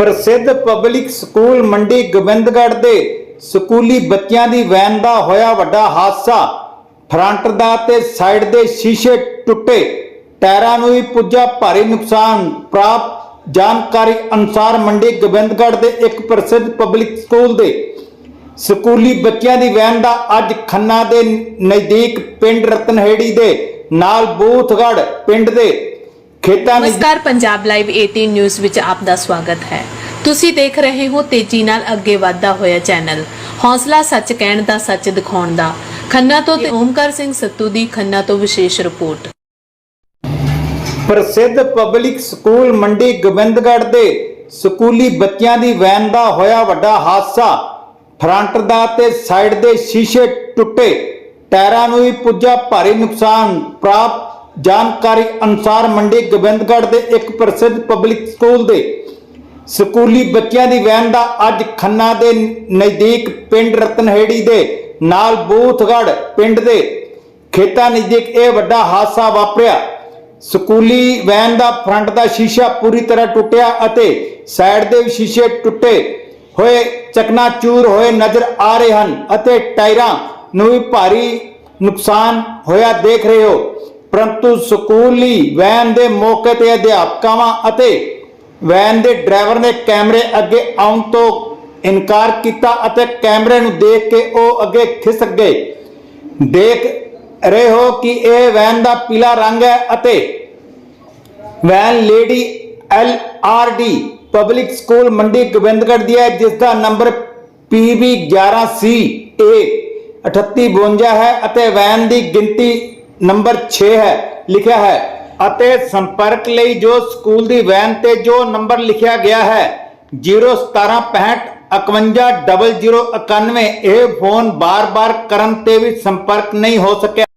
ਪ੍ਰਸਿੱਧ public school Mandi Gobindgarh ਦੇ ਸਕੂਲੀ ਬੱਚਿਆਂ ਦੀ ਵੈਨ ਦਾ ਹੋਇਆ ਵੱਡਾ ਹਾਦਸਾ। ਫਰੰਟ ਦਾ ਤੇ ਸਾਈਡ ਦੇ ਸ਼ੀਸ਼ੇ ਟੁੱਟੇ। ਟਾਇਰਾਂ ਨੂੰ ਵੀ ਪੁੱਜਾ ਭਾਰੀ ਨੁਕਸਾਨ। ਪ੍ਰਾਪਤ ਜਾਣਕਾਰੀ ਅਨੁਸਾਰ ਮੰਡੀ ਗੋਬਿੰਦਗੜ੍ਹ ਦੇ ਇੱਕ ਪ੍ਰਸਿੱਧ ਪਬਲਿਕ ਸਕੂਲ ਦੇ ਸਕੂਲੀ ਬੱਚਿਆਂ ਦੀ ਵੈਨ ਦਾ ਅੱਜ ਖੰਨਾ ਦੇ ਨਜ਼ਦੀਕ ਪਿੰਡ ਰਤਨਹੇੜੀ ਦੇ ਨਾਲ ਬੂਥਗੜ੍ਹ ਪਿੰਡ ਦੇ ਖੇਤਾਂ ਵਿੱਚ ਨਮਸਕਾਰ ਪੰਜਾਬ ਲਾਈਵ 18 ਨਿਊਜ਼ ਵਿੱਚ ਆਪ ਦਾ ਸਵਾਗਤ ਹੈ। ਤੁਸੀਂ ਦੇਖ ਰਹੇ ਹੋ ਤੇਜ਼ੀ ਨਾਲ ਅੱਗੇ ਵਧਦਾ ਹੋਇਆ ਚੈਨਲ। ਹੌਸਲਾ ਸੱਚ ਕਹਿਣ ਦਾ ਸੱਚ ਦਿਖਾਉਣ ਦਾ। ਖੰਨਾ ਤੋਂ ਤੇ ਓਮਕਾਰ ਸਿੰਘ ਸੱਤੂ ਦੀ ਖੰਨਾ ਤੋਂ ਵਿਸ਼ੇਸ਼ ਰਿਪੋਰਟ। ਪ੍ਰਸਿੱਧ ਪਬਲਿਕ ਸਕੂਲ ਮੰਡੀ ਗੋਬਿੰਦਗੜ੍ਹ ਦੇ ਸਕੂਲੀ ਬੱਚਿਆਂ ਦੀ ਵੈਨ ਦਾ ਹੋਇਆ ਵੱਡਾ ਹਾਦਸਾ। ਫਰੰਟ ਦਾ ਤੇ ਸਾਈਡ ਦੇ ਸ਼ੀਸ਼ੇ ਟੁੱਟੇ। ਟਾਇਰਾਂ ਨੂੰ ਵੀ ਪੁੱਜਾ ਭਾਰੀ ਨੁਕਸਾਨ। ਪ੍ਰਾਪਤ ਜਾਣਕਾਰੀ ਅਨੁਸਾਰ ਮੰਡੀ ਗੋਬਿੰਦਗੜ੍ਹ ਦੇ ਇੱਕ ਪ੍ਰਸਿੱਧ ਪਬਲਿਕ ਸਕੂਲ ਦੇ ਸਕੂਲੀ ਬੱਚਿਆਂ ਦੀ ਵੈਨ ਦਾ ਅੱਜ ਖੰਨਾ ਦੇ ਨਜ਼ਦੀਕ ਪਿੰਡ ਰਤਨਹੇੜੀ ਦੇ ਨਾਲ ਬੂਥਗੜ੍ਹ ਪਿੰਡ ਦੇ ਖੇਤਾਂ ਨਜ਼ਦੀਕ ਇਹ ਵੱਡਾ ਹਾਦਸਾ ਵਾਪਰਿਆ। ਸਕੂਲੀ ਵੈਨ ਦਾ ਫਰੰਟ ਦਾ ਸ਼ੀਸ਼ਾ ਪੂਰੀ ਤਰ੍ਹਾਂ ਟੁੱਟਿਆ ਅਤੇ ਸਾਈਡ ਦੇ ਵੀ ਸ਼ੀਸ਼ੇ ਟੁੱਟੇ ਹੋਏ, ਚਕਨਾਚੂਰ ਹੋਏ ਨਜ਼ਰ ਆ ਰਹੇ ਹਨ ਅਤੇ ਟਾਇਰਾਂ ਨੂੰ ਵੀ ਭਾਰੀ ਨੁਕਸਾਨ ਹੋਇਆ ਦੇਖ ਰਹੇ ਹੋ। ਪਰੰਤੂ ਸਕੂਲੀ ਵੈਨ ਦੇ ਮੌਕੇ ਤੇ ਅਧਿਆਪਕਾਵਾਂ ਅਤੇ ਵੈਨ ਦੇ ਡਰਾਈਵਰ ਨੇ ਕੈਮਰੇ ਅੱਗੇ ਆਉਣ ਤੋਂ ਇਨਕਾਰ ਕੀਤਾ ਅਤੇ ਕੈਮਰੇ ਨੂੰ ਦੇਖ ਕੇ ਉਹ ਅੱਗੇ ਖਿਸਕ ਗਏ। ਦੇਖ ਰਹੇ ਹੋ ਕਿ ਇਹ ਵੈਨ ਦਾ ਪੀਲਾ ਰੰਗ ਹੈ ਅਤੇ van lady L R D public school Mandi Gobindgarh ਦੀ ਹੈ ਜਿਸ ਦਾ ਨੰਬਰ PB 11C A 3852 ਹੈ ਅਤੇ ਵੈਨ ਦੀ ਗਿਣਤੀ ਨੰਬਰ 6 ਹੈ, ਲਿਖਿਆ ਹੈ, ਅਤੇ ਸੰਪਰਕ ਲਈ ਜੋ ਸਕੂਲ ਦੀ ਵੈਨ ਤੇ ਜੋ ਨੰਬਰ ਲਿਖਿਆ ਗਿਆ ਹੈ 01765 510091 ਇਹ ਫੋਨ ਬਾਰ-ਬਾਰ ਕਰਨ ਤੇ ਵੀ ਸੰਪਰਕ ਨਹੀਂ ਹੋ ਸਕਿਆ।